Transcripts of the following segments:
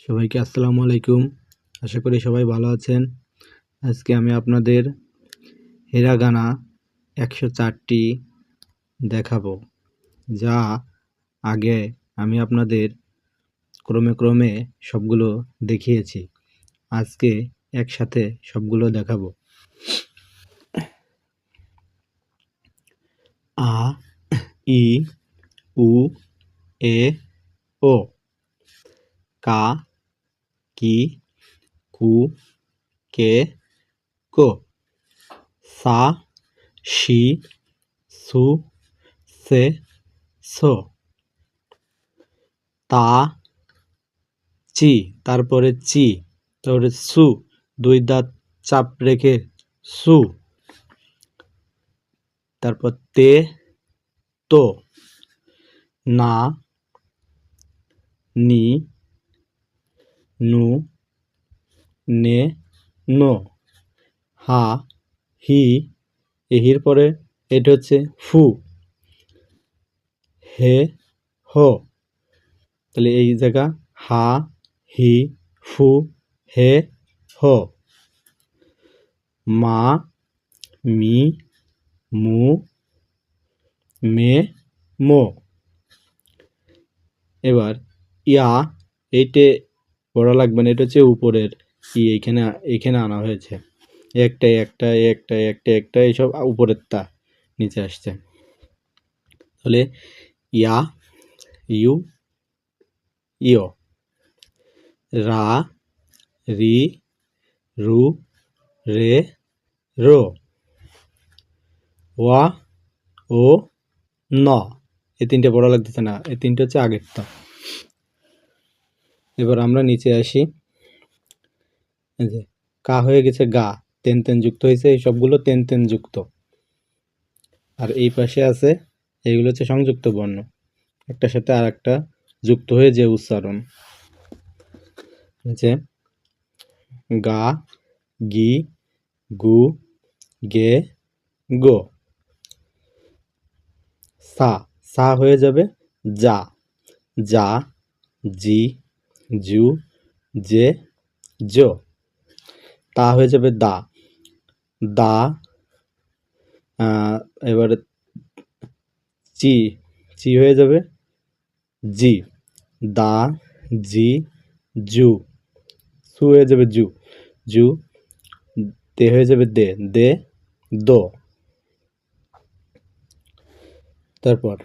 সবাইকে আসসালামু আলাইকুম। আশা করি সবাই ভালো আছেন। আজকে আমি আপনাদের হেরাগানা একশো চারটি দেখাবো, যা আগে আমি আপনাদের ক্রমে ক্রমে সবগুলো দেখিয়েছি। আজকে একসাথে সবগুলো দেখাবো। ই, উ, এ, ও। কা, কি, কু, কে, কো। সা, শি, সু, সে, সো। তা, চি, তারপরে চি, তারপরে সু, দুই দাঁত চাপ রেখে সু। তারপর তে তো না, নি, নু, নে, নো। হা, হি, এহির পরে এটা হচ্ছে ফু। হে, হো। তাহলে এই জায়গা হা, হি, ফু, হে, হো। মা, মি, মু মে, মো। এবার, ইয়া, এইটে পড়া লাগবে না, এটা হচ্ছে উপরের ই, এইখানে এইখানে আনা হয়েছে। একটা একটা একটা একটা একটা এইসব উপরের তা, নিচে আসছে। তাহলে, ইয়া, ইউ, ইয়। রা, রি, রু, রে, রো। ওয়া, ও ন। এই তিনটে বড় লাগতেছে না। এই তিনটে হচ্ছে আগেরটা। এবার আমরা নিচে আসি। যে, কা হয়ে গেছে গা। তেন তেন যুক্ত হয়েছে। এই সবগুলো তেন তেন যুক্ত। আর এই পাশে আছে, এইগুলো হচ্ছে সংযুক্ত বর্ণ। একটার সাথে আর একটা যুক্ত হয়ে যে উচ্চারণ। যে, গা, গি, গু, গে, গো। সা সা হয়ে যাবে যা যা, জি, জু, জে, জো। তা হয়ে যাবে দা। দা এবারে চি চি হয়ে যাবে জি। দা, জি, জু। সু হয়ে যাবে জু। জু, দে হয়ে যাবে দে। দে, দো। তারপর,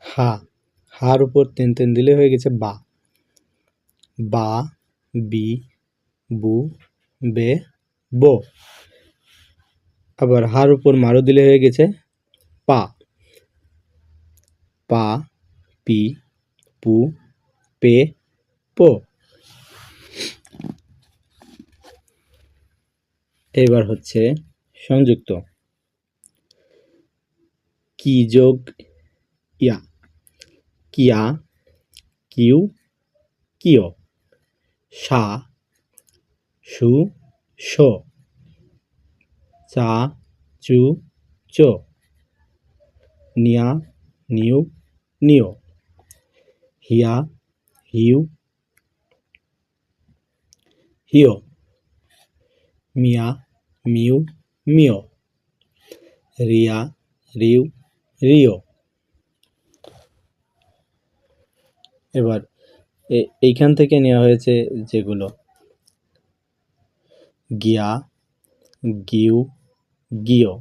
হা, হার উপর তেন তেন দিলে হয়ে গেছে বা। বা, বি, বু, বে, বো। আবার হার উপর মারো দিলে হয়ে গেছে পা। পা, পি, পু, পে, পো। এবার হচ্ছে সংযুক্ত। কি যোগ ইয়া, কিয়া, কিউ, কিয় সা সু শো, চা, চু, চো, নিয়া, নিউ, নিও, হিয়া, হিউ হিও মিয়া, মিউ মিও রিয়া, রিউ রিও। এবার এইখান থেকে নেওয়া হয়েছে যেগুলো। গিয়া, গিউ, গিও।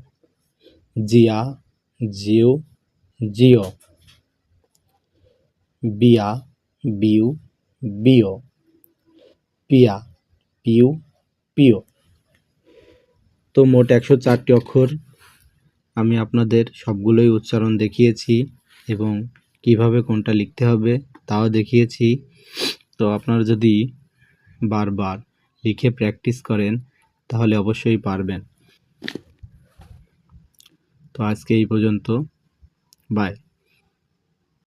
জিয়া, জিউ, জিও। বিয়া, বিউ, বিও। পিয়া, পিউ, পিও। তো মোট একশো চারটি অক্ষর আমি আপনাদের সবগুলোই উচ্চারণ দেখিয়েছি এবং কীভাবে কোনটা লিখতে হবে তাও দেখিয়েছি। তো আপনারা যদি বারবার লিখে প্র্যাকটিস করেন, তাহলে অবশ্যই পারবেন। তো আজকে এই পর্যন্ত। বাই।